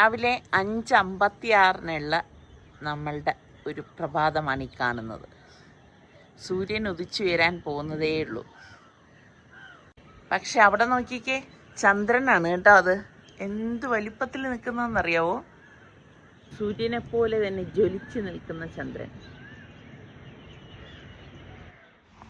രാവിലെ അഞ്ച് അമ്പത്തിയാറിനുള്ള നമ്മളുടെ ഒരു പ്രഭാതമാണ് ഈ കാണുന്നത്. സൂര്യൻ ഉദിച്ചു വരാൻ പോകുന്നതേ ഉള്ളൂ. പക്ഷെ അവിടെ നോക്കിക്കേ ചന്ദ്രനാണ് കേട്ടോ അത്. എന്ത് വലിപ്പത്തിൽ നിൽക്കുന്നതെന്നറിയാവോ? സൂര്യനെ പോലെ തന്നെ ജ്വലിച്ചു നിൽക്കുന്ന ചന്ദ്രൻ.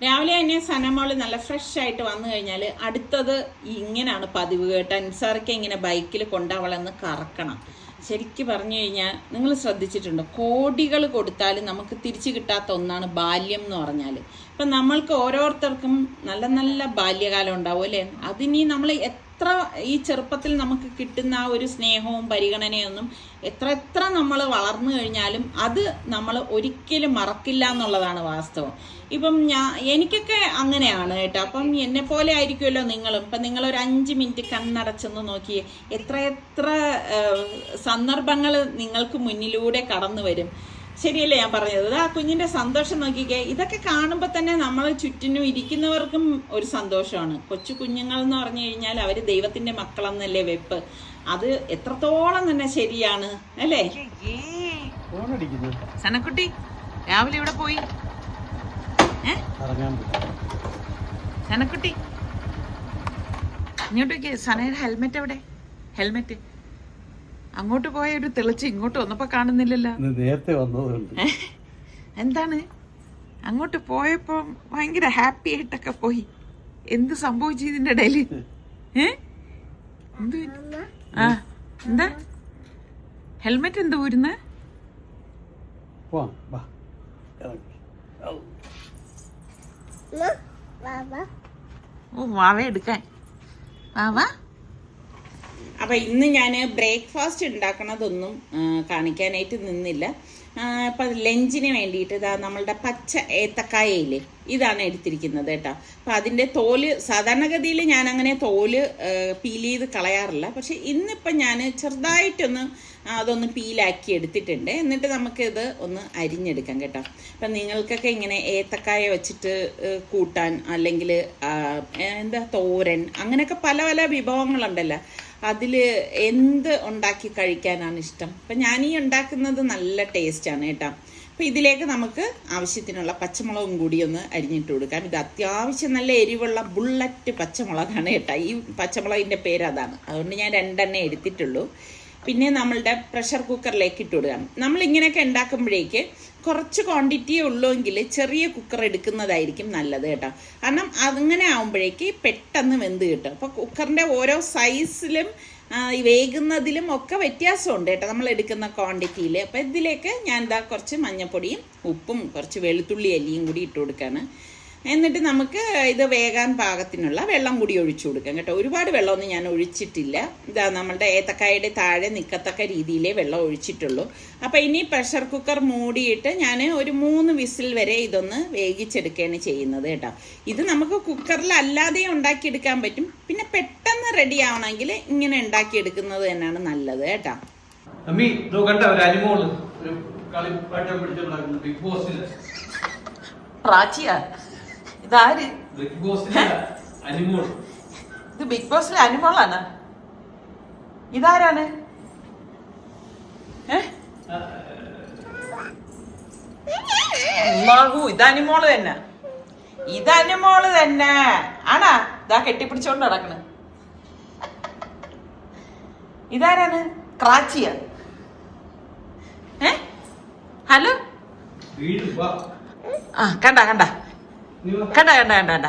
രാവിലെ തന്നെ സനമോൾ നല്ല ഫ്രഷ് ആയിട്ട് വന്നു കഴിഞ്ഞാൽ അടുത്തത് ഇങ്ങനെയാണ് പതിവ് കേട്ടോ. അൻസാർക്ക് ഇങ്ങനെ ബൈക്കിൽ കൊണ്ടവളെന്ന് കറക്കണം. ശരിക്കും പറഞ്ഞു കഴിഞ്ഞാൽ നിങ്ങൾ ശ്രദ്ധിച്ചിട്ടുണ്ട്? കോടികൾ കൊടുത്താലും നമുക്ക് തിരിച്ചു കിട്ടാത്ത ഒന്നാണ് ബാല്യം എന്ന് പറഞ്ഞാൽ ഇപ്പം നമ്മൾക്ക് ഓരോരുത്തർക്കും നല്ല നല്ല ബാല്യകാലം ഉണ്ടാവും അല്ലേ? അതിനി നമ്മൾ എത്ര ഈ ചെറുപ്പത്തിൽ നമുക്ക് കിട്ടുന്ന ആ ഒരു സ്നേഹവും പരിഗണനയൊന്നും എത്ര എത്ര നമ്മൾ വളർന്നു കഴിഞ്ഞാലും അത് നമ്മൾ ഒരിക്കലും മറക്കില്ല എന്നുള്ളതാണ് വാസ്തവം. ഇപ്പം ഞാൻ എനിക്കൊക്കെ അങ്ങനെയാണ് കേട്ടോ. അപ്പം എന്നെ പോലെ ആയിരിക്കുമല്ലോ നിങ്ങളും. ഇപ്പം നിങ്ങൾ ഒരു അഞ്ച് മിനിറ്റ് കണ്ണടച്ചെന്ന് നോക്കി എത്ര എത്ര സന്ദർഭങ്ങൾ നിങ്ങൾക്ക് മുന്നിലൂടെ കടന്നു വരും. ശരിയല്ലേ ഞാൻ പറഞ്ഞത്? ആ കുഞ്ഞിന്റെ സന്തോഷം നോക്കിക്കേ. ഇതൊക്കെ കാണുമ്പോൾ തന്നെ നമ്മൾ ചുറ്റിനും ഇരിക്കുന്നവർക്കും ഒരു സന്തോഷമാണ്. കൊച്ചു കുഞ്ഞുങ്ങൾ എന്ന് പറഞ്ഞു കഴിഞ്ഞാൽ അവർ ദൈവത്തിന്റെ മക്കളെന്നല്ലേ വെപ്പ്. അത് എത്രത്തോളം തന്നെ ശരിയാണ് അല്ലേ? സനക്കുട്ടി രാവിലെ ഇവിടെ പോയി. സനക്കുട്ടി ഇങ്ങോട്ടേക്ക്. സനയുടെ ഹെൽമെറ്റ് എവിടെ? ഹെൽമെറ്റ്. അങ്ങോട്ട് പോയ ഒരു തെളിച്ച് ഇങ്ങോട്ട് വന്നപ്പോ കാണുന്നില്ലല്ലോ. നേരത്തെ വന്നതുണ്ട് എന്താണ്? അങ്ങോട്ട് പോയപ്പോ ഭയങ്കര ഹാപ്പി ആയിട്ടൊക്കെ പോയി. എന്ത് സംഭവിച്ചു ഇതിന്റെ ഇടയിൽ എന്ത് പറ്റി? ആ എന്താ? ഹെൽമെറ്റ് എന്ത് ഊരുന്ന്. ഓ വാവ എടുക്കാൻ. വാവ അപ്പൊ ഇന്ന് ഞാൻ ബ്രേക്ക്ഫാസ്റ്റ് ഉണ്ടാക്കണതൊന്നും കാണിക്കാനായിട്ട് നിന്നില്ല. അപ്പം ലഞ്ചിന് വേണ്ടിയിട്ട് ഇതാ നമ്മളുടെ പച്ച ഏത്തക്കായയില്ലേ ഇതാണ് എടുത്തിരിക്കുന്നത് കേട്ടോ. അപ്പം അതിന്റെ തോൽ സാധാരണഗതിയിൽ ഞാൻ അങ്ങനെ തോൽ പീൽ ചെയ്ത് കളയാറില്ല. പക്ഷെ ഇന്നിപ്പം ഞാൻ ചെറുതായിട്ടൊന്ന് അതൊന്ന് പീലാക്കി എടുത്തിട്ടുണ്ട്. എന്നിട്ട് നമുക്കിത് ഒന്ന് അരിഞ്ഞെടുക്കാം കേട്ടോ. അപ്പം നിങ്ങൾക്കൊക്കെ ഇങ്ങനെ ഏത്തക്കായ വെച്ചിട്ട് കൂട്ടാൻ അല്ലെങ്കിൽ എന്താ തോരൻ അങ്ങനെയൊക്കെ പല പല വിഭവങ്ങളുണ്ടല്ലോ. അതിൽ എന്ത് ഉണ്ടാക്കി കഴിക്കാനാണ് ഇഷ്ടം? അപ്പം ഞാൻ ഉണ്ടാക്കുന്നത് നല്ല ടേസ്റ്റാണ് കേട്ടോ. അപ്പം ഇതിലേക്ക് നമുക്ക് ആവശ്യത്തിനുള്ള പച്ചമുളകും കൂടി ഒന്ന് അരിഞ്ഞിട്ട് കൊടുക്കാം. ഇത് അത്യാവശ്യം നല്ല എരിവുള്ള ബുള്ളറ്റ് പച്ചമുളകാണ് കേട്ടോ. ഈ പച്ചമുളകിന്റെ പേര് അതാണ്. അതുകൊണ്ട് ഞാൻ രണ്ടെണ്ണേ എടുത്തിട്ടുള്ളൂ. പിന്നെ നമ്മളുടെ പ്രഷർ കുക്കറിലേക്ക് ഇട്ട് കൊടുക്കാം. നമ്മൾ ഇങ്ങനെയൊക്കെ ഉണ്ടാക്കുമ്പോഴേക്ക് കുറച്ച് ക്വാണ്ടിറ്റിയേ ഉള്ളൂവെങ്കിൽ ചെറിയ കുക്കർ എടുക്കുന്നതായിരിക്കും നല്ലത് കേട്ടോ. കാരണം അങ്ങനെ ആകുമ്പോഴേക്ക് പെട്ടെന്ന് വെന്ത് കിട്ടും. അപ്പോൾ കുക്കറിന്റെ ഓരോ സൈസിലും വേകുന്നതിലും ഒക്കെ വ്യത്യാസമുണ്ട് കേട്ടോ നമ്മൾ എടുക്കുന്ന ക്വാണ്ടിറ്റിയിൽ അപ്പോൾ ഇതിലേക്ക് ഞാൻ ഇതാ കുറച്ച് മഞ്ഞൾപ്പൊടിയും ഉപ്പും കുറച്ച് വെളുത്തുള്ളി അല്ലിയും കൂടി ഇട്ട് കൊടുക്കുകയാണ് എന്നിട്ട് നമുക്ക് ഇത് വേകാൻ പാകത്തിനുള്ള വെള്ളം കൂടി ഒഴിച്ചു കൊടുക്കാം കേട്ടോ. ഒരുപാട് വെള്ളമൊന്നും ഞാൻ ഒഴിച്ചിട്ടില്ല. ഇതാ നമ്മളുടെ ഏത്തക്കായുടെ താഴെ നിൽക്കത്തക്ക രീതിയിലേ വെള്ളം ഒഴിച്ചിട്ടുള്ളൂ. അപ്പോൾ ഇനി പ്രഷർ കുക്കർ മൂടിയിട്ട് ഞാൻ ഒരു മൂന്ന് വിസിൽ വരെ ഇതൊന്ന് വേവിച്ചെടുക്കുകയാണ് ചെയ്യുന്നത് കേട്ടോ. ഇത് നമുക്ക് കുക്കറിൽ അല്ലാതെ ഉണ്ടാക്കിയെടുക്കാൻ പറ്റും. പിന്നെ പെട്ടെന്ന് റെഡി ആവണമെങ്കിൽ ഇങ്ങനെ ഉണ്ടാക്കിയെടുക്കുന്നത് തന്നെയാണ് നല്ലത് കേട്ടോ. അമ്മി കണ്ട? ഒരു അനിമോൾ. ഒരു കളി പാട്ടം പിടിച്ചുണ്ടാക്കുന്നു ബിഗ് പ്രാച്ചിയ. ഇതാര്? ഇത് ബിഗ് ബോസിലെ അനുമോളാണ്. ഇതാരാണ്? ഇത് അനിമോൾ തന്നെ. ഇത് അനിമോൾ തന്നെ. ആണാ? ഇതാ കെട്ടിപ്പിടിച്ചോണ്ട് നടക്കണ്. ഇതാരാണ്? ക്രാച്ചിയ. ഏ ഹലോ? ആ കണ്ട കണ്ട. കണ്ട കണ്ട കണ്ട കണ്ട.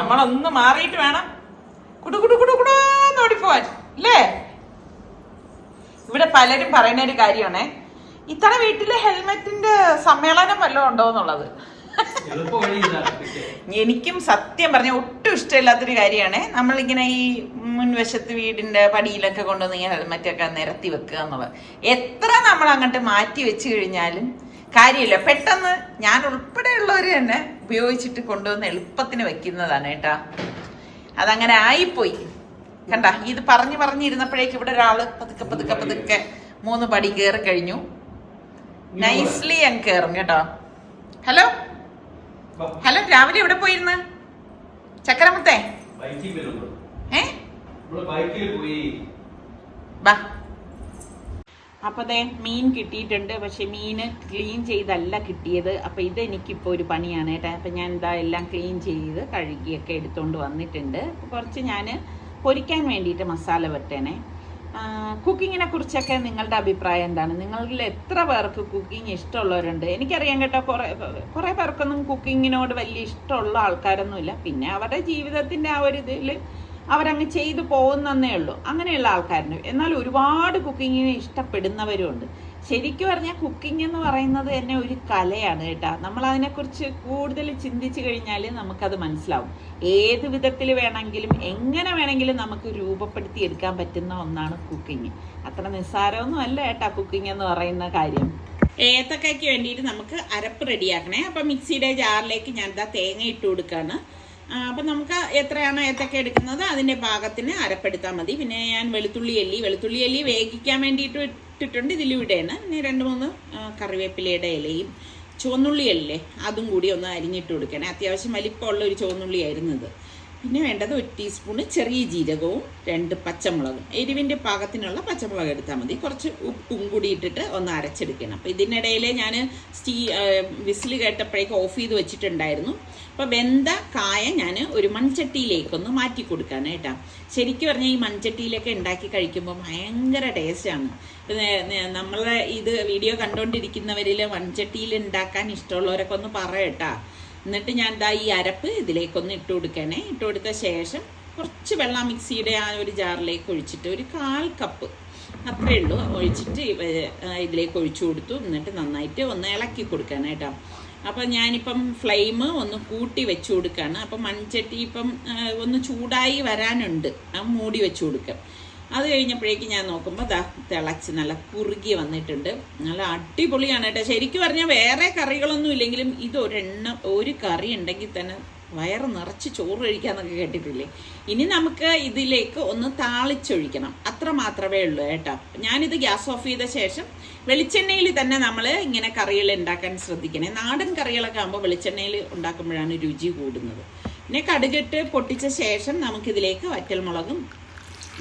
നമ്മളൊന്ന് മാറിയിട്ട് വേണം. കുടു കുടു കുടു കുടോന്ന് ഓടിപ്പോവാൻ അല്ലേ ഇവിടെ പലരും പറയുന്ന ഒരു കാര്യമാണേ. ഇത്തവണ വീട്ടിൽ ഹെൽമെറ്റിന്റെ സമ്മേളനം വല്ലതും ഉണ്ടോ എന്നുള്ളത്. എനിക്കും സത്യം പറഞ്ഞ ഒട്ടും ഇഷ്ടമില്ലാത്തൊരു കാര്യമാണ്. നമ്മളിങ്ങനെ ഈ മുൻവശത്ത് വീടിന്റെ പടിയിലൊക്കെ കൊണ്ടുവന്ന് ഇങ്ങനെ ഹെൽമെറ്റൊക്കെ നിരത്തി വെക്കുക എന്നുള്ളത്. എത്ര നമ്മൾ അങ്ങോട്ട് മാറ്റി വെച്ച് കഴിഞ്ഞാലും കാര്യമില്ല. പെട്ടെന്ന് ഞാൻ ഉൾപ്പെടെയുള്ളവർ തന്നെ ഉപയോഗിച്ചിട്ട് കൊണ്ടുവന്ന് എളുപ്പത്തിന് വെക്കുന്നതാണ് കേട്ടാ. അതങ്ങനെ ആയിപ്പോയി. കണ്ട? ഇത് പറഞ്ഞു പറഞ്ഞിരുന്നപ്പോഴേക്ക് ഇവിടെ ഒരാൾ പതുക്കെ പതുക്കെ പതുക്കെ മൂന്ന് പടി കയറി കഴിഞ്ഞു. നൈസ്ലി അങ്ങ് കയറും കേട്ടോ. ഹലോ? ഹലോ രാവിലെ എവിടെ പോയിരുന്നു? ചക്കരമുത്തേ വരുന്നു ഏ? ബൈക്കിൽ പോയി. ദേ മീൻ കിട്ടിയിട്ടുണ്ട്. പക്ഷെ മീന് ക്ലീൻ ചെയ്തല്ല കിട്ടിയത്. അപ്പൊ ഇത് എനിക്കിപ്പോ ഒരു പണിയാണ് കേട്ടോ. അപ്പൊ ഞാൻ എന്താ എല്ലാം ക്ലീൻ ചെയ്ത് കഴുകിയൊക്കെ എടുത്തോണ്ട് വന്നിട്ടുണ്ട്. കുറച്ച് ഞാൻ പൊരിക്കാൻ വേണ്ടിയിട്ട് മസാല വെട്ടേനെ കുക്കിങ്ങിനെ കുറിച്ചൊക്കെ നിങ്ങളുടെ അഭിപ്രായം എന്താണ്? നിങ്ങളിൽ എത്ര പേർക്ക് കുക്കിംഗ് ഇഷ്ടമുള്ളവരുണ്ട്? എനിക്കറിയാം കേട്ടോ കുറേ കുറേ പേർക്കൊന്നും കുക്കിങ്ങിനോട് വലിയ ഇഷ്ടമുള്ള ആൾക്കാരൊന്നുമില്ല. പിന്നെ അവരുടെ ജീവിതത്തിന്റെ ആ ഒരു ഇതിൽ അവരങ്ങ് ചെയ്തു പോകുന്നേ ഉള്ളൂ. അങ്ങനെയുള്ള ആൾക്കാരുണ്ട്. എന്നാൽ ഒരുപാട് കുക്കിങ്ങിനെ ഇഷ്ടപ്പെടുന്നവരും ഉണ്ട് ശരിക്കും പറഞ്ഞാൽ കുക്കിംഗ് എന്ന് പറയുന്നത് തന്നെ ഒരു കലയാണ് കേട്ടോ. നമ്മൾ അതിനെക്കുറിച്ച് കൂടുതൽ ചിന്തിച്ചു കഴിഞ്ഞാൽ നമുക്കത് മനസ്സിലാവും. ഏത് വിധത്തിൽ വേണമെങ്കിലും എങ്ങനെ വേണമെങ്കിലും നമുക്ക് രൂപപ്പെടുത്തി എടുക്കാൻ പറ്റുന്ന ഒന്നാണ് കുക്കിംഗ്. അത്ര നിസ്സാരമൊന്നും അല്ല കേട്ടാ കുക്കിംഗ് എന്ന് പറയുന്ന കാര്യം. ഏത്തക്കയ്ക്ക് വേണ്ടിയിട്ട് നമുക്ക് അരപ്പ് റെഡിയാക്കണേ. അപ്പം മിക്സിയുടെ ജാറിലേക്ക് ഞാൻ എന്താ തേങ്ങ ഇട്ട് കൊടുക്കുകയാണ് അപ്പം നമുക്ക് എത്രയാണ് ഏത്തക്ക എടുക്കുന്നത് അതിന്റെ പാകത്തിന് അരപ്പെടുത്താൽ മതി. പിന്നെ ഞാൻ വെളുത്തുള്ളി എല്ലി വെളുത്തുള്ളി എല്ലി വേഗിക്കാൻ വേണ്ടിയിട്ട് ഇട്ടിട്ടുണ്ട്. ഇതിലിവിടെയാണ് പിന്നെ രണ്ട് മൂന്ന് കറിവേപ്പിലയുടെ ഇലയും ചുവന്നുള്ളി അല്ലേ അതും കൂടി ഒന്ന് അരിഞ്ഞിട്ട് കൊടുക്കണേ. അത്യാവശ്യം വലിപ്പമുള്ള ഒരു ചുവന്നുള്ളിയായിരുന്നു ഇത്. പിന്നെ വേണ്ടത് ഒരു ടീസ്പൂണ് ചെറിയ ജീരകവും രണ്ട് പച്ചമുളകും. എരിവിന്റെ പാകത്തിനുള്ള പച്ചമുളക് എടുത്താൽ മതി. കുറച്ച് ഉപ്പും കൂടി ഇട്ടിട്ട് ഒന്ന് അരച്ചെടുക്കണം. അപ്പോൾ ഇതിനിടയിൽ ഞാൻ സ്റ്റീ വിസിൽ കേട്ടപ്പോഴേക്ക് ഓഫ് ചെയ്ത് വെച്ചിട്ടുണ്ടായിരുന്നു. അപ്പോൾ വെന്ത കായ ഞാൻ ഒരു മൺചട്ടിയിലേക്കൊന്ന് മാറ്റി കൊടുക്കാണ് കേട്ടോ. ശരിക്കും പറഞ്ഞാൽ ഈ മൺചട്ടിയിലൊക്കെ ഉണ്ടാക്കി കഴിക്കുമ്പോൾ ഭയങ്കര ടേസ്റ്റാണ് നമ്മളെ ഇത് വീഡിയോ കണ്ടുകൊണ്ടിരിക്കുന്നവരിൽ മൺചട്ടിയിൽ ഉണ്ടാക്കാൻ ഇഷ്ടമുള്ളവരൊക്കെ ഒന്ന് പറയട്ടാ എന്നിട്ട് ഞാൻ ദാ ഈ അരപ്പ് ഇതിലേക്കൊന്ന് ഇട്ട് കൊടുക്കണേ. ഇട്ട് കൊടുത്ത ശേഷം കുറച്ച് വെള്ളം മിക്സിയുടെ ആ ഒരു ജാറിലേക്ക് ഒഴിച്ചിട്ട് ഒരു കാൽ കപ്പ് അത്രയേ ഉള്ളൂ. ഒഴിച്ചിട്ട് ഇതിലേക്ക് ഒഴിച്ചു കൊടുത്തു. എന്നിട്ട് നന്നായിട്ട് ഒന്ന് ഇളക്കി കൊടുക്കണം കേട്ടോ. അപ്പം ഞാനിപ്പം ഫ്ലെയിം ഒന്ന് കൂട്ടി വെച്ചു കൊടുക്കുകയാണ് അപ്പം മൺചട്ടി ഇപ്പം ഒന്ന് ചൂടായി വരാനുണ്ട്. ആ മൂടി വെച്ചു കൊടുക്കാം. അത് കഴിഞ്ഞപ്പോഴേക്കും ഞാൻ നോക്കുമ്പോൾ ദാ തിളച്ച് നല്ല കുറുകി വന്നിട്ടുണ്ട്. നല്ല അടിപൊളിയാണ് കേട്ടോ. ശരിക്കും പറഞ്ഞാൽ വേറെ കറികളൊന്നും ഇല്ലെങ്കിലും ഇത് ഒരെണ്ണം ഒരു കറി ഉണ്ടെങ്കിൽ തന്നെ വയറ് നിറച്ച് ചോറ് കഴിക്കാന്നൊക്കെ കേട്ടിട്ടില്ലേ? ഇനി നമുക്ക് ഇതിലേക്ക് ഒന്ന് താളിച്ചൊഴിക്കണം. അത്ര മാത്രമേ ഉള്ളൂ കേട്ടോ. ഞാനിത് ഗ്യാസ് ഓഫ് ചെയ്ത ശേഷം വെളിച്ചെണ്ണയിൽ തന്നെ നമ്മൾ ഇങ്ങനെ കറികൾ ഉണ്ടാക്കാൻ ശ്രദ്ധിക്കണേ. നാടൻ കറികളൊക്കെ ആകുമ്പോൾ വെളിച്ചെണ്ണയിൽ ഉണ്ടാക്കുമ്പോഴാണ് രുചി കൂടുന്നത്. പിന്നെ കടുകിട്ട് പൊട്ടിച്ച ശേഷം നമുക്കിതിലേക്ക് വറ്റൽമുളകും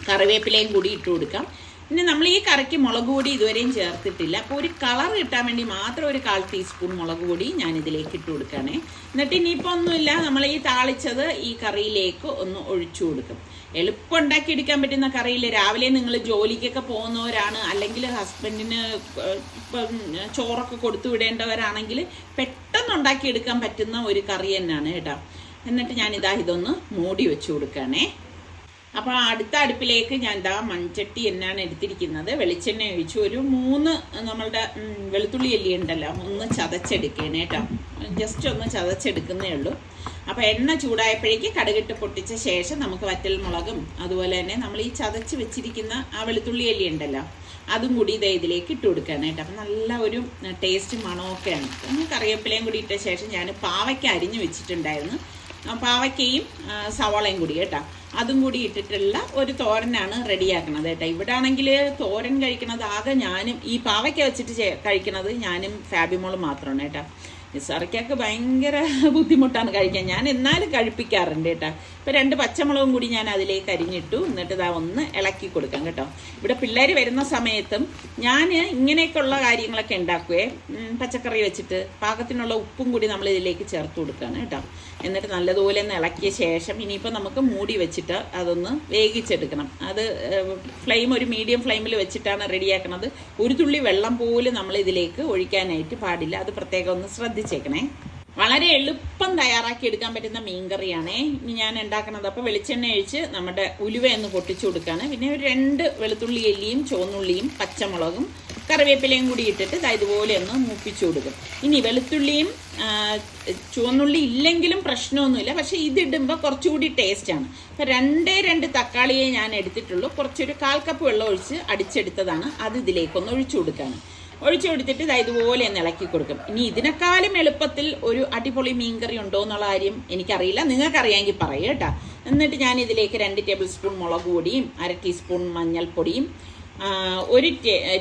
കറിവേപ്പിലയും കൂടി ഇട്ട് കൊടുക്കാം. പിന്നെ നമ്മൾ ഈ കറിക്ക് മുളക് പൊടി ഇതുവരെയും ചേർത്തിട്ടില്ല. അപ്പോൾ ഒരു കളർ കിട്ടാൻ വേണ്ടി മാത്രം ഒരു കാൽ ടീസ്പൂൺ മുളക് പൊടി ഞാൻ ഇതിലേക്ക് ഇട്ട് കൊടുക്കുകയാണേ. എന്നിട്ട് ഇനിയിപ്പോൾ ഒന്നുമില്ല. നമ്മൾ ഈ താളിച്ചത് ഈ കറിയിലേക്ക് ഒന്ന് ഒഴിച്ചു കൊടുക്കും. എളുപ്പം ഉണ്ടാക്കിയെടുക്കാൻ പറ്റുന്ന കറിയിൽ രാവിലെ നിങ്ങൾ ജോലിക്കൊക്കെ പോകുന്നവരാണ്. അല്ലെങ്കിൽ ഹസ്ബൻഡിന് ചോറൊക്കെ കൊടുത്തു വിടേണ്ടവരാണെങ്കിൽ പെട്ടെന്ന് ഉണ്ടാക്കിയെടുക്കാൻ പറ്റുന്ന ഒരു കറി തന്നെയാണ് കേട്ടോ. എന്നിട്ട് ഞാൻ ഇതാ ഇതൊന്ന് മൂടി വെച്ചു കൊടുക്കുകയാണേ. അപ്പോൾ അടുത്ത അടുപ്പിലേക്ക് ഞാൻ ദാ മൺചട്ടി എന്നാണ് എടുത്തിരിക്കുന്നത്. വെളിച്ചെണ്ണ ഒഴിച്ചു ഒരു മൂന്ന് നമ്മളുടെ വെളുത്തുള്ളി അല്ലി ഉണ്ടല്ലോ ഒന്ന് ചതച്ചെടുക്കണേ കേട്ടോ. ജസ്റ്റ് ഒന്ന് ചതച്ചെടുക്കുന്നേ ഉള്ളൂ. അപ്പോൾ എണ്ണ ചൂടായപ്പോഴേക്ക് കടുകിട്ട് പൊട്ടിച്ച ശേഷം നമുക്ക് വറ്റൽ മുളകും അതുപോലെ തന്നെ നമ്മൾ ഈ ചതച്ച് വെച്ചിരിക്കുന്ന ആ വെളുത്തുള്ളി അല്ലി ഉണ്ടല്ലോ അതും കൂടി ഇതേ ഇതിലേക്ക് ഇട്ട് കൊടുക്കാനായിട്ട് അപ്പം നല്ല ഒരു ടേസ്റ്റ് മണമൊക്കെയാണ് ഒന്ന് കറിവേപ്പിലയും കൂടി ഇട്ട ശേഷം ഞാൻ പാവയ്ക്ക് അരിഞ്ഞ് വെച്ചിട്ടുണ്ടായിരുന്നു. പാവയ്ക്കയും സവാളയും കൂടി കേട്ടോ. അതും കൂടി ഇട്ടിട്ടുള്ള ഒരു തോരനാണ് റെഡിയാക്കണത് കേട്ടോ. ഇവിടെ ആണെങ്കിൽ തോരൻ കഴിക്കണത് ആകെ ഞാനും ഈ പാവയ്ക്ക വെച്ചിട്ട് കഴിക്കണത് ഞാനും ഫാബിമോളും മാത്രമാണ് കേട്ടോ. നിസാറിക്കൊക്കെ ഭയങ്കര ബുദ്ധിമുട്ടാണ് കഴിക്കാൻ. ഞാൻ എന്നാലും കഴിപ്പിക്കാറുണ്ട് കേട്ടോ. ഇപ്പം രണ്ട് പച്ചമുളകും കൂടി ഞാൻ അതിലേക്ക് അരിഞ്ഞിട്ടു. എന്നിട്ട് ഇതാ ഒന്ന് ഇളക്കി കൊടുക്കാം കേട്ടോ. ഇവിടെ പിള്ളേർ വരുന്ന സമയത്തും ഞാൻ ഇങ്ങനെയൊക്കെയുള്ള കാര്യങ്ങളൊക്കെ ഉണ്ടാക്കുവേ. പച്ചക്കറി വെച്ചിട്ട് പാകത്തിനുള്ള ഉപ്പും കൂടി നമ്മൾ ഇതിലേക്ക് ചേർത്ത് കൊടുക്കുകയാണ് കേട്ടോ. എന്നിട്ട് നല്ലതുപോലെ ഒന്ന് ഇളക്കിയ ശേഷം ഇനിയിപ്പോൾ നമുക്ക് മൂടി വെച്ചിട്ട് അതൊന്ന് വേവിച്ചെടുക്കണം. അത് ഫ്ലെയിം ഒരു മീഡിയം ഫ്ലെയിമിൽ വെച്ചിട്ടാണ് റെഡിയാക്കണത്. ഒരു തുള്ളി വെള്ളം പോലും നമ്മൾ ഇതിലേക്ക് ഒഴിക്കാനായിട്ട് പാടില്ല. അത് പ്രത്യേകം ഒന്ന് ശ്രദ്ധിച്ചേക്കണേ വളരെ എളുപ്പം തയ്യാറാക്കി എടുക്കാൻ പറ്റുന്ന മീൻകറിയാണേ. ഇനി ഞാൻ ഉണ്ടാക്കുന്നത് അപ്പോൾ വെളിച്ചെണ്ണ ഒഴിച്ച് നമ്മുടെ ഉലുവ ഒന്ന് പൊട്ടിച്ചു കൊടുക്കുകയാണ് പിന്നെ ഒരു രണ്ട് വെളുത്തുള്ളി എല്ലിയും ചുവന്നുള്ളിയും പച്ചമുളകും കറിവേപ്പിലയും കൂടി ഇട്ടിട്ട് ഇതുപോലെ ഒന്ന് മൂപ്പിച്ചു കൊടുക്കും. ഇനി വെളുത്തുള്ളിയും ചുവന്നുള്ളി ഇല്ലെങ്കിലും പ്രശ്നമൊന്നുമില്ല. പക്ഷേ ഇതിടുമ്പോൾ കുറച്ചുകൂടി ടേസ്റ്റാണ്. ഇപ്പം രണ്ടേ രണ്ട് തക്കാളിയെ ഞാൻ എടുത്തിട്ടുള്ളൂ. കുറച്ചൊരു കാൽ കപ്പ് വെള്ളം ഒഴിച്ച് അടിച്ചെടുത്തതാണ്. അത് ഇതിലേക്കൊന്ന് ഒഴിച്ചു കൊടുക്കുകയാണ് ഒഴിച്ചു കൊടുത്തിട്ട് ഇതാ ഇതുപോലെ ഒന്ന് ഇളക്കി കൊടുക്കും. ഇനി ഇതിനേക്കാളും എളുപ്പത്തിൽ ഒരു അടിപൊളി മീൻകറി ഉണ്ടോ എന്നുള്ള കാര്യം എനിക്കറിയില്ല. നിങ്ങൾക്കറിയാമെങ്കിൽ പറയുക കേട്ടോ. എന്നിട്ട് ഞാൻ ഇതിലേക്ക് രണ്ട് ടേബിൾ സ്പൂൺ മുളക് പൊടിയും അര ടീസ്പൂൺ മഞ്ഞൾപ്പൊടിയും ഒരു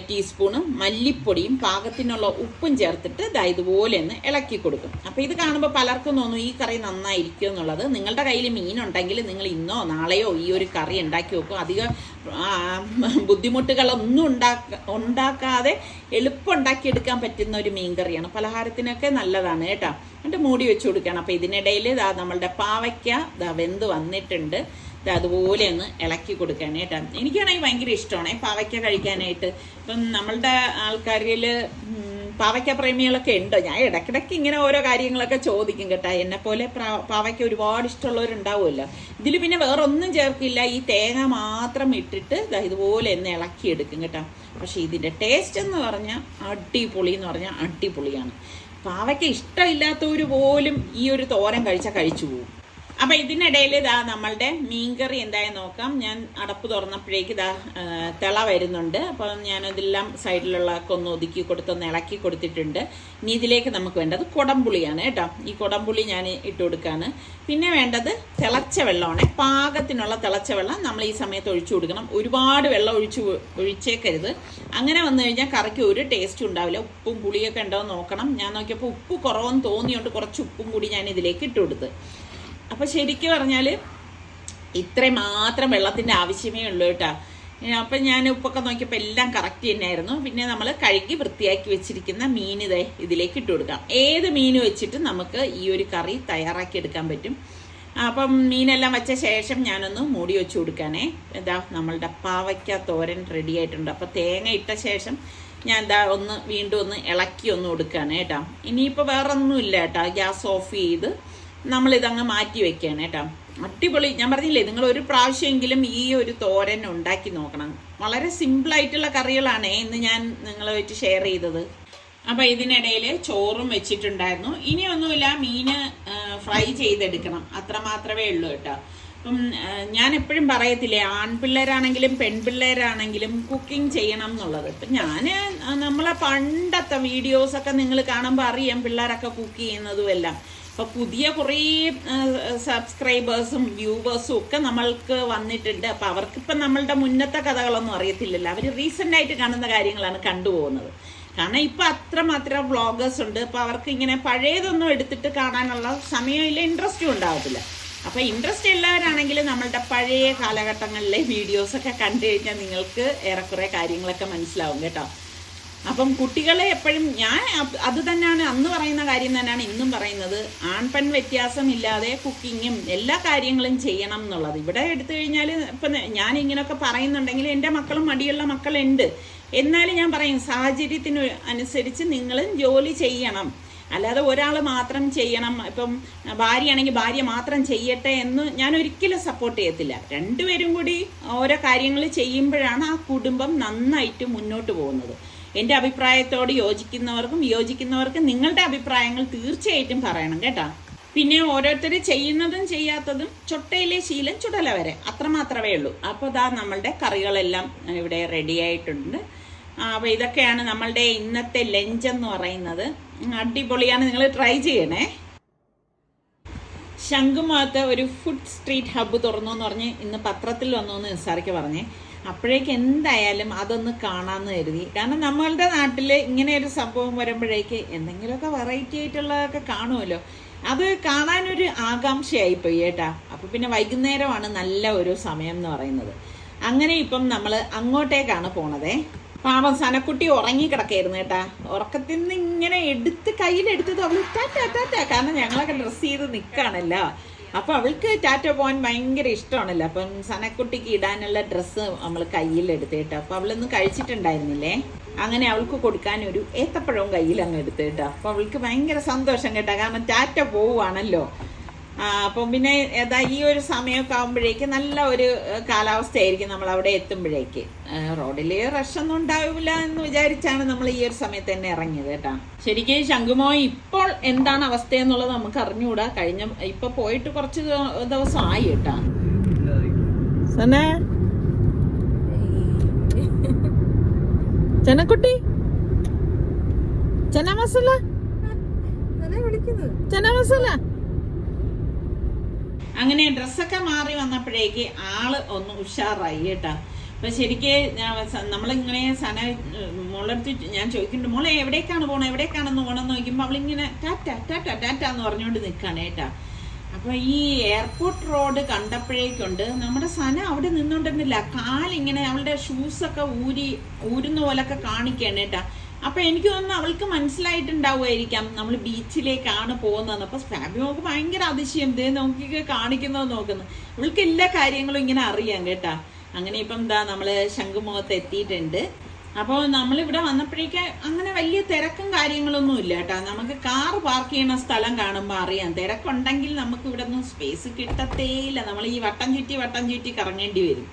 ടീസ്പൂണ് മല്ലിപ്പൊടിയും പാകത്തിനുള്ള ഉപ്പും ചേർത്തിട്ട് ദാ ഇതുപോലെ ഒന്ന് ഇളക്കി കൊടുക്കും. അപ്പോൾ ഇത് കാണുമ്പോൾ പലർക്കും തോന്നും ഈ കറി നന്നായിരിക്കും എന്നുള്ളത്. നിങ്ങളുടെ കയ്യിൽ മീനുണ്ടെങ്കിൽ നിങ്ങൾ ഇന്നോ നാളെയോ ഈ ഒരു കറി ഉണ്ടാക്കി വെക്കും. അധികം ബുദ്ധിമുട്ടുകളൊന്നും ഉണ്ടാക്ക ഉണ്ടാക്കാതെ എളുപ്പം ഉണ്ടാക്കിയെടുക്കാൻ പറ്റുന്ന ഒരു മീൻ കറിയാണ്. പലഹാരത്തിനൊക്കെ നല്ലതാണ് കേട്ടോ. എന്നിട്ട് മൂടി വെച്ച് കൊടുക്കണം. അപ്പോൾ ഇതിനിടയിൽ ദാ നമ്മളുടെ പാവയ്ക്ക ദാ വെന്ത് വന്നിട്ടുണ്ട്. അതുപോലെ ഒന്ന് ഇളക്കി കൊടുക്കാനായിട്ട് എനിക്കാണെങ്കിൽ ഭയങ്കര ഇഷ്ടമാണ്. പാവയ്ക്ക കഴിക്കാനായിട്ട്. ഇപ്പം നമ്മളുടെ ആൾക്കാരിൽ പാവയ്ക്ക പ്രേമികളൊക്കെ ഉണ്ട്. ഞാൻ ഇടയ്ക്കിടയ്ക്ക് ഇങ്ങനെ ഓരോ കാര്യങ്ങളൊക്കെ ചോദിക്കും കേട്ടോ. എന്നെ പോലെ പാവയ്ക്ക ഒരുപാട് ഇഷ്ടമുള്ളവരുണ്ടാവുമല്ലോ. ഇതിൽ പിന്നെ വേറെ ഒന്നും ചേർക്കില്ല. ഈ തേങ്ങ മാത്രം ഇട്ടിട്ട് ഇതുപോലെ ഒന്ന് ഇളക്കിയെടുക്കും കേട്ടോ. പക്ഷെ ഇതിന്റെ ടേസ്റ്റ് എന്ന് പറഞ്ഞാൽ അടിപൊളി എന്ന് പറഞ്ഞാൽ അടിപൊളിയാണ്. പാവയ്ക്ക ഇഷ്ടമില്ലാത്തവർ പോലും ഈ ഒരു തോരൻ കഴിച്ചാൽ കഴിച്ചു പോകും. അപ്പൊ ഇതിനിടയിൽ ഇതാ നമ്മളുടെ മീൻകറി എന്തായാലും നോക്കാം. ഞാൻ അടപ്പ് തുറന്നപ്പോഴേക്ക് ഇതാ തിള വരുന്നുണ്ട്. അപ്പോൾ ഞാൻ ഇതെല്ലാം സൈഡിലുള്ള ഒന്ന് ഒതുക്കി കൊടുത്തൊന്ന് ഇളക്കി കൊടുത്തിട്ടുണ്ട്. ഇനി ഇതിലേക്ക് നമുക്ക് വേണ്ടത് കുടംപുളിയാണ് കേട്ടോ. ഈ കുടംപുളി ഞാൻ ഇട്ട് കൊടുക്കാണ്. പിന്നെ വേണ്ടത് തിളച്ച വെള്ളമാണ്. പാകത്തിനുള്ള തിളച്ച വെള്ളം നമ്മൾ ഈ സമയത്ത് ഒഴിച്ചു കൊടുക്കണം. ഒരുപാട് വെള്ളം ഒഴിച്ചു ഒഴിച്ചേക്കരുത്. അങ്ങനെ വന്നു കഴിഞ്ഞാൽ കറിക്ക് ഒരു ടേസ്റ്റും ഉണ്ടാവില്ല. ഉപ്പും പുളിയൊക്കെ ഉണ്ടോ നോക്കണം. ഞാൻ നോക്കിയപ്പോൾ ഉപ്പ് കുറവെന്ന് തോന്നിയോണ്ട് കുറച്ച് ഉപ്പും കൂടി ഞാൻ ഇതിലേക്ക് ഇട്ട് കൊടുത്ത്. അപ്പൊ ശരിക്കും പറഞ്ഞാൽ ഇത്ര മാത്രം വെള്ളത്തിന്റെ ആവശ്യമേ ഉള്ളൂ കേട്ടോ. അപ്പം ഞാൻ ഉപ്പൊക്കെ നോക്കിയപ്പോൾ എല്ലാം കറക്റ്റ് തന്നെയായിരുന്നു. പിന്നെ നമ്മൾ കഴുകി വൃത്തിയാക്കി വെച്ചിരിക്കുന്ന മീൻ ഇതേ ഇതിലേക്ക് ഇട്ട് കൊടുക്കാം. ഏത് മീൻ വെച്ചിട്ട് നമുക്ക് ഈ ഒരു കറി തയ്യാറാക്കി എടുക്കാൻ പറ്റും. അപ്പം മീനെല്ലാം വെച്ച ശേഷം ഞാനൊന്ന് മൂടി വെച്ച് കൊടുക്കാനേ. ഇതാ നമ്മളുടെ പാവയ്ക്ക തോരൻ റെഡി ആയിട്ടുണ്ട്. അപ്പൊ തേങ്ങ ഇട്ട ശേഷം ഞാൻ ഇതാ ഒന്ന് വീണ്ടും ഒന്ന് ഇളക്കി ഒന്ന് കൊടുക്കുകയാണ് കേട്ടോ. ഇനിയിപ്പോൾ വേറൊന്നും ഇല്ല കേട്ടോ. ഗ്യാസ് ഓഫ് ചെയ്ത് നമ്മളിതങ്ങ് മാറ്റി വെക്കുകയാണ് കേട്ടോ. അടിപൊളി. ഞാൻ പറഞ്ഞില്ലേ നിങ്ങൾ ഒരു പ്രാവശ്യമെങ്കിലും ഈ ഒരു തോരൻ ഉണ്ടാക്കി നോക്കണം. വളരെ സിമ്പിളായിട്ടുള്ള കറികളാണ് ഇന്ന് ഞാൻ നിങ്ങളുമായിട്ട് ഷെയർ ചെയ്തത്. അപ്പം ഇതിനിടയിൽ ചോറും വെച്ചിട്ടുണ്ടായിരുന്നു. ഇനിയൊന്നുമില്ല മീന് ഫ്രൈ ചെയ്തെടുക്കണം. അത്ര മാത്രമേ ഉള്ളൂ കേട്ടോ. അപ്പം ഞാൻ എപ്പോഴും പറയത്തില്ലേ ആൺപിള്ളേരാണെങ്കിലും പെൺപിള്ളേരാണെങ്കിലും കുക്കിംഗ് ചെയ്യണം എന്നുള്ളത്. ഇപ്പം ഞാൻ നമ്മളെ പണ്ടത്തെ വീഡിയോസൊക്കെ നിങ്ങൾ കാണുമ്പോൾ അറിയാം പിള്ളേരൊക്കെ കുക്ക് ചെയ്യുന്നതും എല്ലാം ഇപ്പൊ പുതിയ കുറേ സബ്സ്ക്രൈബേഴ്സും വ്യൂവേഴ്സും ഒക്കെ നമ്മൾക്ക് വന്നിട്ടുണ്ട്. അപ്പൊ അവർക്കിപ്പം നമ്മളുടെ മുന്നത്തെ കഥകളൊന്നും അറിയത്തില്ലല്ലോ. അവർ റീസെന്റ് ആയിട്ട് കാണുന്ന കാര്യങ്ങളാണ് കണ്ടുപോകുന്നത്. കാരണം ഇപ്പൊ അത്രമാത്രം വ്ളോഗേഴ്സ് ഉണ്ട്. അപ്പൊ അവർക്ക് ഇങ്ങനെ പഴയതൊന്നും എടുത്തിട്ട് കാണാനുള്ള സമയമില്ല ഇൻട്രസ്റ്റും ഉണ്ടാവത്തില്ല. അപ്പൊ ഇൻട്രസ്റ്റ് ഉള്ളവരാണെങ്കിൽ നമ്മളുടെ പഴയ കാലഘട്ടങ്ങളിലെ വീഡിയോസൊക്കെ കണ്ടു കഴിഞ്ഞാൽ നിങ്ങൾക്ക് ഏറെക്കുറെ കാര്യങ്ങളൊക്കെ മനസ്സിലാവും കേട്ടോ. അപ്പം കുട്ടികളെ എപ്പോഴും ഞാൻ അത് തന്നെയാണ് അന്ന് പറയുന്ന കാര്യം തന്നെയാണ് ഇന്നും പറയുന്നത്. ആൺപെൺ വ്യത്യാസമില്ലാതെ കുക്കിങ്ങും എല്ലാ കാര്യങ്ങളും ചെയ്യണം എന്നുള്ളത്. ഇവിടെ എടുത്തു കഴിഞ്ഞാൽ ഇപ്പം ഞാൻ ഇങ്ങനെയൊക്കെ പറയുന്നുണ്ടെങ്കിൽ എന്റെ മക്കളും മടിയുള്ള മക്കളുണ്ട്. എന്നാലും ഞാൻ പറയും സാഹചര്യത്തിന് അനുസരിച്ച് നിങ്ങളും ജോലി ചെയ്യണം. അല്ലാതെ ഒരാൾ മാത്രം ചെയ്യണം. ഇപ്പം ഭാര്യയാണെങ്കിൽ ഭാര്യ മാത്രം ചെയ്യട്ടെ എന്ന് ഞാൻ ഒരിക്കലും സപ്പോർട്ട് ചെയ്യത്തില്ല. രണ്ടുപേരും കൂടി ഓരോ കാര്യങ്ങൾ ചെയ്യുമ്പോഴാണ് ആ കുടുംബം നന്നായിട്ട് മുന്നോട്ട് പോകുന്നത്. എന്റെ അഭിപ്രായത്തോട് യോജിക്കുന്നവർക്കും യോജിക്കുന്നവർക്കും നിങ്ങളുടെ അഭിപ്രായങ്ങൾ തീർച്ചയായിട്ടും പറയണം കേട്ടോ. പിന്നെ ഓരോരുത്തർ ചെയ്യുന്നതും ചെയ്യാത്തതും ചൊട്ടയിലെ ശീലം ചുടല വരെ. അത്രമാത്രമേ ഉള്ളൂ. അപ്പോൾ ദാ നമ്മളുടെ കറികളെല്ലാം ഇവിടെ റെഡി ആയിട്ടുണ്ട്. അപ്പോൾ ഇതൊക്കെയാണ് നമ്മളുടെ ഇന്നത്തെ ലഞ്ച് എന്ന് പറയുന്നത്. അടിപൊളിയാണ്. നിങ്ങൾ ട്രൈ ചെയ്യണേ. ശംഖുമാത്ത് ഒരു ഫുഡ് സ്ട്രീറ്റ് ഹബ്ബ് തുറന്നു എന്ന് പറഞ്ഞ് ഇന്ന് പത്രത്തിൽ വന്നു എന്ന് നിസ്സാറിക്ക് പറഞ്ഞേ. അപ്പോഴേക്ക് എന്തായാലും അതൊന്ന് കാണാമെന്ന് കരുതി. കാരണം നമ്മളുടെ നാട്ടിൽ ഇങ്ങനെ ഒരു സംഭവം വരുമ്പോഴേക്ക് എന്തെങ്കിലുമൊക്കെ വെറൈറ്റി ആയിട്ടുള്ളതൊക്കെ കാണുമല്ലോ. അത് കാണാനൊരു ആകാംക്ഷയായി പോയി കേട്ടാ. അപ്പോൾ പിന്നെ വൈകുന്നേരമാണ് നല്ല ഒരു സമയം എന്ന് പറയുന്നത്. അങ്ങനെ ഇപ്പം നമ്മൾ അങ്ങോട്ടേക്കാണ് പോണതേ. പാവം സനക്കുട്ടി ഉറങ്ങി കിടക്കായിരുന്നു കേട്ടാ. ഉറക്കത്തിൽ നിന്ന് ഇങ്ങനെ എടുത്ത് കയ്യിലെടുത്തത് അവൾ ടാറ്റ ടാറ്റ കാരണം ഞങ്ങളൊക്കെ ഡ്രസ്സ് ചെയ്ത് നിൽക്കുകയാണല്ലോ അപ്പൊ അവൾക്ക് ടാറ്റ പോകാൻ ഭയങ്കര ഇഷ്ടമാണല്ലോ. അപ്പം സനക്കുട്ടിക്ക് ഇടാനുള്ള ഡ്രസ്സ് നമ്മൾ കയ്യിൽ എടുത്തിട്ട് അപ്പൊ അവളൊന്നും കഴിച്ചിട്ടുണ്ടായിരുന്നില്ലേ? അങ്ങനെ അവൾക്ക് കൊടുക്കാൻ ഒരു ഏത്തപ്പഴവും കയ്യിൽ അങ്ങ് എടുത്തിട്ട്. അപ്പോൾ അപ്പൊ അവൾക്ക് ഭയങ്കര സന്തോഷം കേട്ടോ. കാരണം ടാറ്റ പോവുകയാണല്ലോ അപ്പം പിന്നെ ഏതാ ഈ ഒരു സമയമൊക്കെ ആകുമ്പോഴേക്ക് നല്ല ഒരു കാലാവസ്ഥയായിരിക്കും നമ്മൾ അവിടെ എത്തുമ്പോഴേക്ക്. റോഡിൽ റഷൊന്നും ഒന്നും ഉണ്ടാവില്ല എന്ന് വിചാരിച്ചാണ് നമ്മൾ ഈ ഒരു സമയത്ത് തന്നെ ഇറങ്ങിയത് കേട്ടാ. ശരിക്കും ശംഖുമോ ഇപ്പോൾ എന്താണ് അവസ്ഥ എന്നുള്ളത് നമുക്ക് അറിഞ്ഞുകൂടാ. കഴിഞ്ഞ ഇപ്പൊ പോയിട്ട് കുറച്ച് ദിവസം ആയി കേട്ടാ. സനെ? ചെനക്കുട്ടി? ചെന മസാല ചെന മസാല അങ്ങനെ ഡ്രസ്സൊക്കെ മാറി വന്നപ്പോഴേക്ക് ആൾ ഒന്ന് ഉഷാറായി കേട്ടാ. അപ്പൊ ശരിക്ക് നമ്മളിങ്ങനെ സന മോളടുത്ത് ഞാൻ ചോദിക്കുന്നുണ്ട് മോളെ എവിടേക്കാണ് പോണത് എവിടേക്കാണെന്ന് പോണെന്ന്? നോക്കുമ്പോൾ അവളിങ്ങനെ ടാറ്റ ടാറ്റ ടാറ്റ എന്ന് പറഞ്ഞുകൊണ്ട് നിൽക്കാണ് കേട്ടോ. അപ്പൊ ഈ എയർപോർട്ട് റോഡ് കണ്ടപ്പോഴേക്കുണ്ട് നമ്മുടെ സന അവിടെ നിന്നോണ്ടിരുന്നില്ല. കാലിങ്ങനെ അവളുടെ ഷൂസൊക്കെ ഊരി ഊരുന്ന പോലൊക്കെ കാണിക്കാണ് കേട്ടാ. അപ്പൊ എനിക്ക് തോന്നുന്നു അവൾക്ക് മനസ്സിലായിട്ടുണ്ടാവുമായിരിക്കാം നമ്മൾ ബീച്ചിലേക്കാണ് പോകുന്നതെന്ന്. അപ്പൊ ഫാബിമോക്ക് ഭയങ്കര അതിശയം. ദേ നോക്കി കാണിക്കുന്നത് നോക്കുന്നു. അവൾക്ക് എല്ലാ കാര്യങ്ങളും ഇങ്ങനെ അറിയാം കേട്ടാ. അങ്ങനെ ഇപ്പം എന്താ നമ്മൾ ശംഖുമുഖത്ത് എത്തിയിട്ടുണ്ട്. അപ്പോൾ നമ്മളിവിടെ വന്നപ്പോഴേക്ക് അങ്ങനെ വലിയ തിരക്കും കാര്യങ്ങളൊന്നും ഇല്ല കേട്ടോ. നമുക്ക് കാർ പാർക്ക് ചെയ്യുന്ന സ്ഥലം കാണുമ്പോൾ അറിയാം. തിരക്കുണ്ടെങ്കിൽ നമുക്ക് ഇവിടെ ഒന്നും സ്പേസ് കിട്ടത്തേയില്ല. നമ്മൾ ഈ വട്ടം ചുറ്റി വട്ടം ചുറ്റി കറങ്ങേണ്ടി വരും.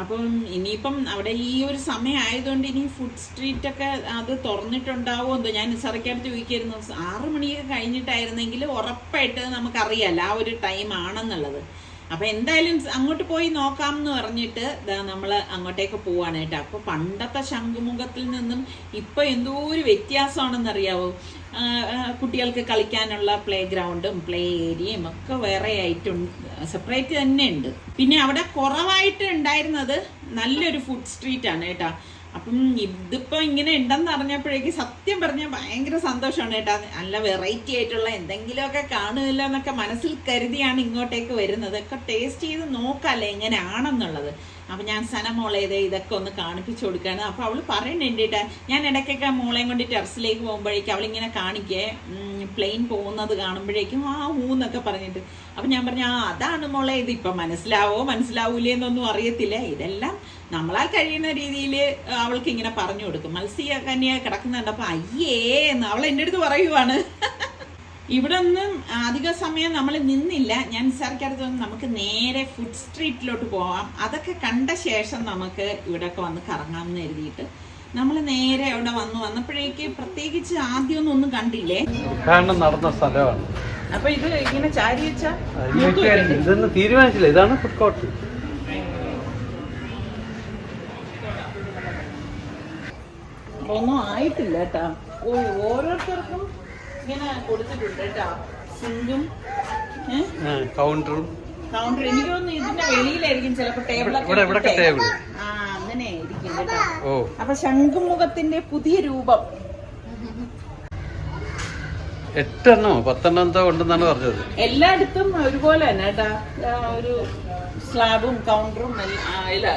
അപ്പം ഇനിയിപ്പം അവിടെ ഈ ഒരു സമയം ആയതുകൊണ്ട് ഇനി ഫുഡ് സ്ട്രീറ്റ് ഒക്കെ അത് തുറന്നിട്ടുണ്ടാവുമോ എന്തോ? ഞാൻ നിസറയ്ക്കടുത്ത് ചോദിക്കായിരുന്നു ആറു മണിയൊക്കെ കഴിഞ്ഞിട്ടായിരുന്നെങ്കിൽ ഉറപ്പായിട്ട് നമുക്കറിയാല്ല ആ ഒരു ടൈം ആണെന്നുള്ളത്. അപ്പൊ എന്തായാലും അങ്ങോട്ട് പോയി നോക്കാം എന്ന് പറഞ്ഞിട്ട് നമ്മൾ അങ്ങോട്ടേക്ക് പോവാണ് കേട്ടോ. അപ്പൊ പണ്ടത്തെ ശംഖുമുഖത്തിൽ നിന്നും ഇപ്പൊ എന്തോ ഒരു വ്യത്യാസമാണെന്നറിയാവോ? കുട്ടികൾക്ക് കളിക്കാനുള്ള പ്ലേ ഗ്രൗണ്ടും പ്ലേ ഏരിയയും ഒക്കെ വേറെ ആയിട്ടുണ്ട്. സെപ്പറേറ്റ് തന്നെ ഉണ്ട്. പിന്നെ അവിടെ കുറവായിട്ട് ഉണ്ടായിരുന്നത് നല്ലൊരു ഫുഡ് സ്ട്രീറ്റ് ആണ് കേട്ടോ. അപ്പം ഇതിപ്പോ ഇങ്ങനെ ഉണ്ടെന്ന് അറിഞ്ഞപ്പോഴേക്ക് സത്യം പറഞ്ഞാൽ ഭയങ്കര സന്തോഷമാണ് കേട്ടോ. നല്ല വെറൈറ്റി ആയിട്ടുള്ള എന്തെങ്കിലുമൊക്കെ കാണുമല്ലോ എന്നൊക്കെ മനസ്സിൽ കരുതിയാണ് ഇങ്ങോട്ടേക്ക് വരുന്നത്. ഒക്കെ ടേസ്റ്റ് ചെയ്ത് നോക്കാല്ലേ എങ്ങനെയാണെന്നുള്ളത്. അപ്പൊ ഞാൻ സന മോളെ ഇതേ ഇതൊക്കെ ഒന്ന് കാണിപ്പിച്ചു കൊടുക്കുകയാണ് അപ്പൊ അവൾ പറയുന്നുണ്ട് ഞാൻ ഇടയ്ക്കൊക്കെ മോളെയും കൊണ്ട് ടെറസിലേക്ക് പോകുമ്പോഴേക്കും അവളിങ്ങനെ കാണിക്കേ പ്ലെയിൻ പോകുന്നത് കാണുമ്പോഴേക്കും ആ ഊന്നൊക്കെ പറഞ്ഞിട്ട്. അപ്പൊ ഞാൻ പറഞ്ഞു ആ അതാണ് മോളെ ഇത് ഇപ്പൊ മനസ്സിലാവോ മനസ്സിലാവൂലേ എന്നൊന്നും അറിയത്തില്ല. ഇതെല്ലാം നമ്മളാൽ കഴിയുന്ന രീതിയിൽ അവൾക്ക് ഇങ്ങനെ പറഞ്ഞു കൊടുക്കും. മത്സ്യ കന്യ കിടക്കുന്നുണ്ട്. അപ്പം അയ്യേ എന്ന് അവൾ എന്റെ അടുത്ത് പറയുവാണ്. ഇവിടെ ഒന്നും അധിക സമയം നമ്മൾ നിന്നില്ല. ഞാൻ വിചാരിക്കാത്ത നമുക്ക് നേരെ ഫുഡ് സ്ട്രീറ്റിലോട്ട് പോവാം. അതൊക്കെ കണ്ട ശേഷം നമുക്ക് ഇവിടെയൊക്കെ വന്ന് കറങ്ങാമെന്ന് എഴുതിയിട്ട് നമ്മൾ നേരെ അവിടെ വന്നു. വന്നപ്പോഴേക്ക് പ്രത്യേകിച്ച് ആദ്യമൊന്നും ഒന്നും കണ്ടില്ലേ? ഉദ്ഘാടനം നടന്ന സ്ഥലമാണ്. അപ്പൊ ഇത് ഇങ്ങനെ ചാരി വെച്ചാൽ ഇതൊന്നും തീരുമാനിച്ചില്ല. ഇതാണ് ഫുഡ് കോർട്ട് ഒന്നും ആയിട്ടില്ല കേട്ടാ. ഓരോരുത്തർക്കും ഇങ്ങനെ കൊടുത്തിട്ടുണ്ട് കേട്ടാ. സിങ്കും കൗണ്ടറും. കൗണ്ടർ എനിക്ക് തോന്നുന്നു ഇതിന്റെ വെളിയിലായിരിക്കും ചിലപ്പോ ടേബിളൊക്കെ ഇട്ടിട്ടേ. ആ അങ്ങനെ ആയിരിക്കും കേട്ടോ. ഓ. അപ്പൊ ശംഖുമുഖത്തിന്റെ പുതിയ രൂപം. എട്ടെണ്ണോ പത്തെണ്ണം എന്തോ ഉണ്ടെന്നാണ് പറഞ്ഞത്. എല്ലായിടത്തും ഒരുപോലെ തന്നെ കേട്ടാ. ഒരു സ്ലാബും കൗണ്ടറും ഇത്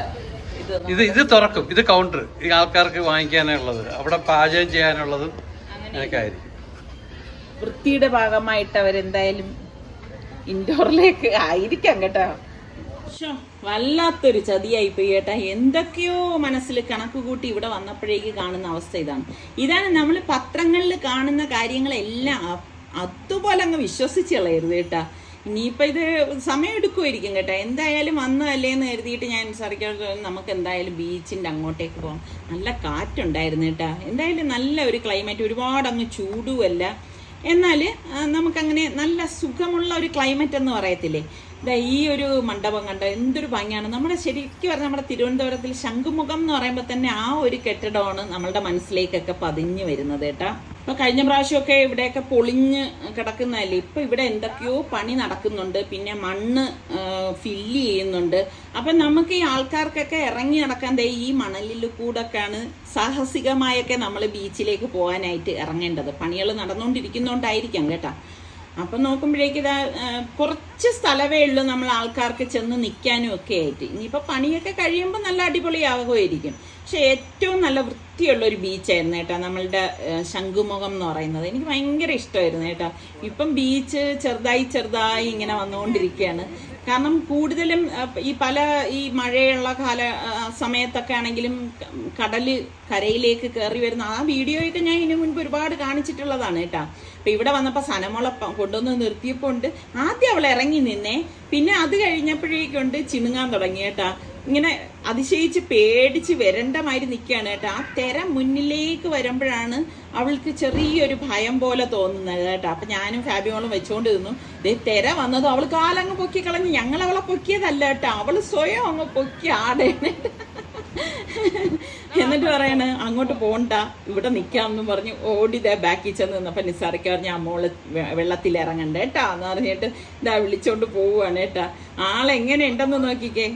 ഇത് ഇത് തുറക്കും. ഇത് കൗണ്ടർ. ഈ ആൾക്കാർക്ക് വാങ്ങിക്കാനുള്ളത്. അവിടെ പാചകം ചെയ്യാനുള്ളതും അങ്ങനെയൊക്കെ ആയിരിക്കും. വൃത്തിയുടെ ഭാഗമായിട്ട് അവരെന്തായാലും ഇൻഡോറിലേക്ക് ആയിരിക്കാം കേട്ടോ. വല്ലാത്തൊരു ചതിയായി പോയി കേട്ടാ എന്തൊക്കെയോ മനസ്സിൽ കണക്ക് കൂട്ടി ഇവിടെ വന്നപ്പോഴേക്ക് കാണുന്ന അവസ്ഥ ഇതാണ്. ഇതാണ് നമ്മൾ പത്രങ്ങളിൽ കാണുന്ന കാര്യങ്ങളെല്ലാം അതുപോലെ അങ്ങ് വിശ്വസിച്ച് കളയരുത് കേട്ടാ. ഇനിയിപ്പോ ഇത് സമയം എടുക്കുമായിരിക്കും കേട്ടോ. എന്തായാലും വന്നതല്ലേ എന്ന് കരുതിയിട്ട് ഞാൻ സാറിക്കോട് നമുക്ക് എന്തായാലും ബീച്ചിന്റെ അങ്ങോട്ടേക്ക് പോകാം നല്ല കാറ്റുണ്ടായിരുന്നു കേട്ടാ. എന്തായാലും നല്ല ഒരു ക്ലൈമറ്റ് ഒരുപാട് അങ്ങ് ചൂടുമല്ല എന്നാൽ നമുക്കങ്ങനെ നല്ല സുഖമുള്ള ഒരു ക്ലൈമറ്റ് എന്ന് പറയത്തില്ലേ? ഇതാ ഈ ഒരു മണ്ഡപം കണ്ട? എന്തൊരു ഭംഗിയാണ്. നമ്മുടെ ശരിക്കും പറഞ്ഞാൽ നമ്മുടെ തിരുവനന്തപുരത്തിൽ ശംഖുമുഖം എന്ന് പറയുമ്പോൾ തന്നെ ആ ഒരു കെട്ടിടമാണ് നമ്മളുടെ മനസ്സിലേക്കൊക്കെ പതിഞ്ഞു വരുന്നത് കേട്ടാ. ഇപ്പൊ കഴിഞ്ഞ പ്രാവശ്യമൊക്കെ ഇവിടെയൊക്കെ പൊളിഞ്ഞ് കിടക്കുന്നതല്ലേ? ഇപ്പൊ ഇവിടെ എന്തൊക്കെയോ പണി നടക്കുന്നുണ്ട്. പിന്നെ മണ്ണ് ഫില്ല് ചെയ്യുന്നുണ്ട്. അപ്പൊ നമുക്ക് ഈ ആൾക്കാർക്കൊക്കെ ഇറങ്ങി നടക്കാൻ ദേ ഈ മണലിൽ കൂടൊക്കെയാണ് സാഹസികമായൊക്കെ നമ്മൾ ബീച്ചിലേക്ക് പോകാനായിട്ട് ഇറങ്ങേണ്ടത്. പണികൾ നടന്നുകൊണ്ടിരിക്കുന്നോണ്ടായിരിക്കാം കേട്ടാ. അപ്പം നോക്കുമ്പോഴേക്ക് ഇതാ കുറച്ച് സ്ഥലമേ ഉള്ളൂ നമ്മൾ ആൾക്കാർക്ക് ചെന്ന് നിൽക്കാനും ഒക്കെ ആയിട്ട്. ഇനിയിപ്പോൾ പണിയൊക്കെ കഴിയുമ്പോൾ നല്ല അടിപൊളിയാകുമായിരിക്കും പക്ഷെ ഏറ്റവും നല്ല വൃത്തിയുള്ള ഒരു ബീച്ചായിരുന്നു കേട്ടോ നമ്മളുടെ ശംഖുമുഖം എന്ന് പറയുന്നത്. എനിക്ക് ഭയങ്കര ഇഷ്ടമായിരുന്നു കേട്ടോ. ഇപ്പം ബീച്ച് ചെറുതായി ചെറുതായി ഇങ്ങനെ വന്നുകൊണ്ടിരിക്കുകയാണ്. കാരണം കൂടുതലും ഈ പല ഈ മഴയുള്ള കാല സമയത്തൊക്കെ ആണെങ്കിലും കടൽ കരയിലേക്ക് കയറി വരുന്ന ആ വീഡിയോയൊക്കെ ഞാൻ ഇതിനു മുൻപ് ഒരുപാട് കാണിച്ചിട്ടുള്ളതാണ് കേട്ടോ. അപ്പൊ ഇവിടെ വന്നപ്പോൾ സനമുള കൊണ്ടുവന്ന് നിർത്തിയപ്പോൾ ഉണ്ട് ആദ്യം അവൾ ഇറങ്ങി നിന്നേ. പിന്നെ അത് കഴിഞ്ഞപ്പോഴേക്കുണ്ട് ചിണുങ്ങാൻ തുടങ്ങി കേട്ടാ. ഇങ്ങനെ അതിശയിച്ച് പേടിച്ച് വരണ്ട മാതിരി നിൽക്കുകയാണ് കേട്ടോ. ആ തെര മുന്നിലേക്ക് വരുമ്പോഴാണ് അവൾക്ക് ചെറിയൊരു ഭയം പോലെ തോന്നുന്നത് കേട്ടോ. അപ്പം ഞാനും ഫാബിയോളും വെച്ചുകൊണ്ട് നിന്നു ഇതേ തെര വന്നതും അവൾ കാലങ്ങ് പൊക്കി കളഞ്ഞ് ഞങ്ങൾ അവളെ പൊക്കിയതല്ല കേട്ടോ. അവൾ സ്വയം അങ്ങ് പൊക്കി ആടേനെ എന്നിട്ട് പറയണ് അങ്ങോട്ട് പോണ്ട. ഇവിടെ നിൽക്കാമെന്ന് പറഞ്ഞ് ഓടി ദേ ബാക്കിൽ ചെന്ന് നിന്നപ്പോൾ നിസ്സാറിക്ക് പറഞ്ഞ അമ്മോൾ വെള്ളത്തിൽ ഇറങ്ങണ്ട കേട്ടാ. എന്ന് പറഞ്ഞിട്ട് ഇതാ വിളിച്ചോണ്ട് പോവുകയാണ് കേട്ടാ. ആളെങ്ങനെ ഉണ്ടെന്ന് നോക്കിക്കേ.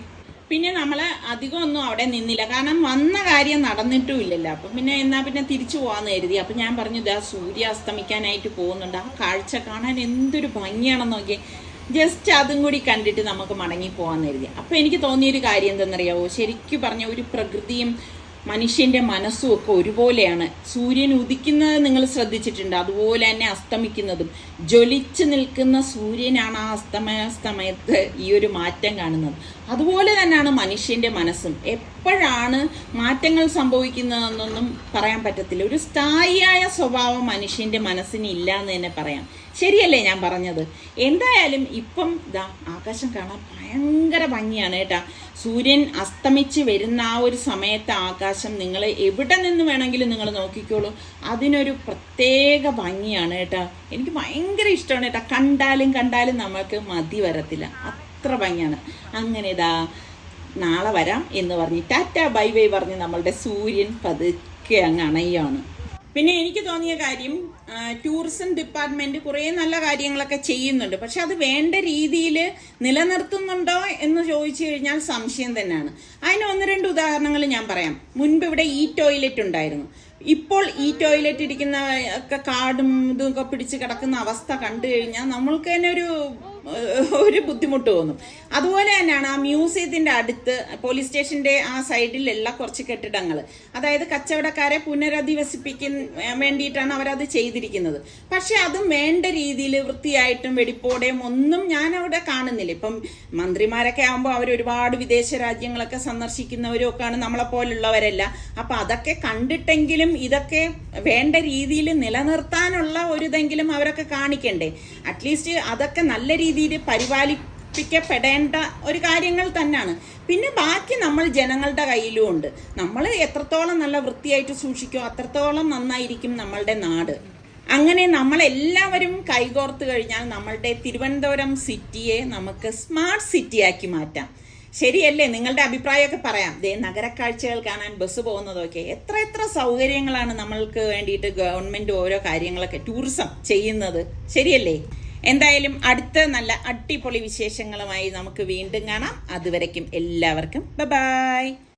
പിന്നെ നമ്മൾ അധികം ഒന്നും അവിടെ നിന്നില്ല. കാരണം വന്ന കാര്യം നടന്നിട്ടും ഇല്ലല്ലോ അപ്പം പിന്നെ എന്നാ പിന്നെ തിരിച്ചു പോകാമെന്ന് കരുതി. അപ്പം ഞാൻ പറഞ്ഞു ഇതാ സൂര്യ അസ്തമിക്കാനായിട്ട് പോകുന്നുണ്ട്. ആ കാഴ്ച കാണാൻ എന്തൊരു ഭംഗിയാണെന്ന് നോക്കിയേ. ജസ്റ്റ് അതും കൂടി കണ്ടിട്ട് നമുക്ക് മടങ്ങി പോകാമെന്ന് കരുതി. അപ്പം എനിക്ക് തോന്നിയൊരു കാര്യം എന്തെന്നറിയാവോ? ശരിക്കും പറഞ്ഞ ഒരു പ്രകൃതിയും മനുഷ്യന്റെ മനസ്സും ഒക്കെ ഒരുപോലെയാണ്. സൂര്യൻ ഉദിക്കുന്നത് നിങ്ങൾ ശ്രദ്ധിച്ചിട്ടുണ്ട്. അതുപോലെ തന്നെ അസ്തമിക്കുന്നതും. ജ്വലിച്ചു നിൽക്കുന്ന സൂര്യനാണ് ആ അസ്തമയ സമയത്ത് ഈ ഒരു മാറ്റം കാണുന്നത്. അതുപോലെ തന്നെയാണ് മനുഷ്യന്റെ മനസ്സും. എപ്പോഴാണ് മാറ്റങ്ങൾ സംഭവിക്കുന്നതെന്നൊന്നും പറയാൻ പറ്റത്തില്ല. ഒരു സ്ഥായിയായ സ്വഭാവം മനുഷ്യന്റെ മനസ്സിന് ഇല്ല എന്ന് തന്നെ പറയാം. ശരിയല്ലേ ഞാൻ പറഞ്ഞത്? എന്തായാലും ഇപ്പം ഇതാ ആകാശം കാണാൻ ഭയങ്കര ഭംഗിയാണ് കേട്ടാ. സൂര്യൻ അസ്തമിച്ച് വരുന്ന ആ ഒരു സമയത്ത് ആകാശം നിങ്ങൾ എവിടെ നിന്ന് വേണമെങ്കിലും നിങ്ങൾ നോക്കിക്കോളൂ. അതിനൊരു പ്രത്യേക ഭംഗിയാണ് കേട്ടാ. എനിക്ക് ഭയങ്കര ഇഷ്ടമാണ് കേട്ടാ. കണ്ടാലും കണ്ടാലും നമുക്ക് മതി വരത്തില്ല. അത്ര ഭംഗിയാണ്. അങ്ങനെ ഇതാ നാളെ വരാം എന്ന് പറഞ്ഞ് ടാറ്റ ബൈ ബൈ പറഞ്ഞ് നമ്മളുടെ സൂര്യൻ പതുക്കെ അങ്ങ് അണയാണ് പിന്നെ എനിക്ക് തോന്നിയ കാര്യം ടൂറിസം ഡിപ്പാർട്ട്മെന്റ് കുറേ നല്ല കാര്യങ്ങളൊക്കെ ചെയ്യുന്നുണ്ട്. പക്ഷെ അത് വേണ്ട രീതിയിൽ നിലനിർത്തുന്നുണ്ടോ എന്ന് ചോദിച്ചു കഴിഞ്ഞാൽ സംശയം തന്നെയാണ്. അതിന് ഒന്ന് രണ്ട് ഉദാഹരണങ്ങൾ ഞാൻ പറയാം. മുൻപ് ഇവിടെ ഈ ടോയ്ലറ്റ് ഉണ്ടായിരുന്നു. ഇപ്പോൾ ഈ ടോയ്ലറ്റ് ഇരിക്കുന്ന ഒക്കെ കാടും ഇതും ഒക്കെ പിടിച്ച് കിടക്കുന്ന അവസ്ഥ കണ്ടു കഴിഞ്ഞാൽ നമ്മൾക്ക് തന്നെ ഒരു ഒരു ബുദ്ധിമുട്ട് തോന്നും. അതുപോലെ തന്നെയാണ് ആ മ്യൂസിയത്തിന്റെ അടുത്ത് പോലീസ് സ്റ്റേഷന്റെ ആ സൈഡിലുള്ള കുറച്ച് കെട്ടിടങ്ങൾ അതായത് കച്ചവടക്കാരെ പുനരധിവസിപ്പിക്കുന്ന വേണ്ടിയിട്ടാണ് അവരത് ചെയ്തിരിക്കുന്നത്. പക്ഷെ അതും വേണ്ട രീതിയിൽ വൃത്തിയായിട്ടും വെടിപ്പോടെയും ഒന്നും ഞാൻ അവിടെ കാണുന്നില്ല. ഇപ്പം മന്ത്രിമാരൊക്കെ ആകുമ്പോൾ അവർ ഒരുപാട് വിദേശ രാജ്യങ്ങളൊക്കെ സന്ദർശിക്കുന്നവരും ഒക്കെയാണ് നമ്മളെ പോലുള്ളവരല്ല. അപ്പൊ അതൊക്കെ കണ്ടിട്ടെങ്കിലും ഇതൊക്കെ വേണ്ട രീതിയിൽ നിലനിർത്താനുള്ള ഒരു ഇതെങ്കിലും അവരൊക്കെ കാണിക്കണ്ടേ. അറ്റ്ലീസ്റ്റ് അതൊക്കെ നല്ല രീതിയിൽ പരിപാലിപ്പിക്കപ്പെടേണ്ട ഒരു കാര്യങ്ങൾ തന്നെയാണ്. പിന്നെ ബാക്കി നമ്മൾ ജനങ്ങളുടെ കയ്യിലും ഉണ്ട്. നമ്മൾ എത്രത്തോളം നല്ല വൃത്തിയായിട്ട് സൂക്ഷിക്കോ അത്രത്തോളം നന്നായിരിക്കും നമ്മളുടെ നാട്. അങ്ങനെ നമ്മളെല്ലാവരും കൈകോർത്ത് കഴിഞ്ഞാൽ നമ്മളുടെ തിരുവനന്തപുരം സിറ്റിയെ നമുക്ക് സ്മാർട്ട് സിറ്റിയാക്കി മാറ്റാം. ശരിയല്ലേ? നിങ്ങളുടെ അഭിപ്രായമൊക്കെ പറയാം. ദേ നഗരക്കാഴ്ചകൾ കാണാൻ ബസ് പോകുന്നതൊക്കെ എത്ര എത്ര സൗകര്യങ്ങളാണ് നമ്മൾക്ക് വേണ്ടിയിട്ട് ഗവൺമെന്റ് ഓരോ കാര്യങ്ങളൊക്കെ ടൂറിസം ചെയ്യുന്നത്. ശരിയല്ലേ? എന്തായാലും അടുത്ത നല്ല അടിപൊളി വിശേഷങ്ങളുമായി നമുക്ക് വീണ്ടും കാണാം. അതുവരയ്ക്കും എല്ലാവർക്കും. ബൈ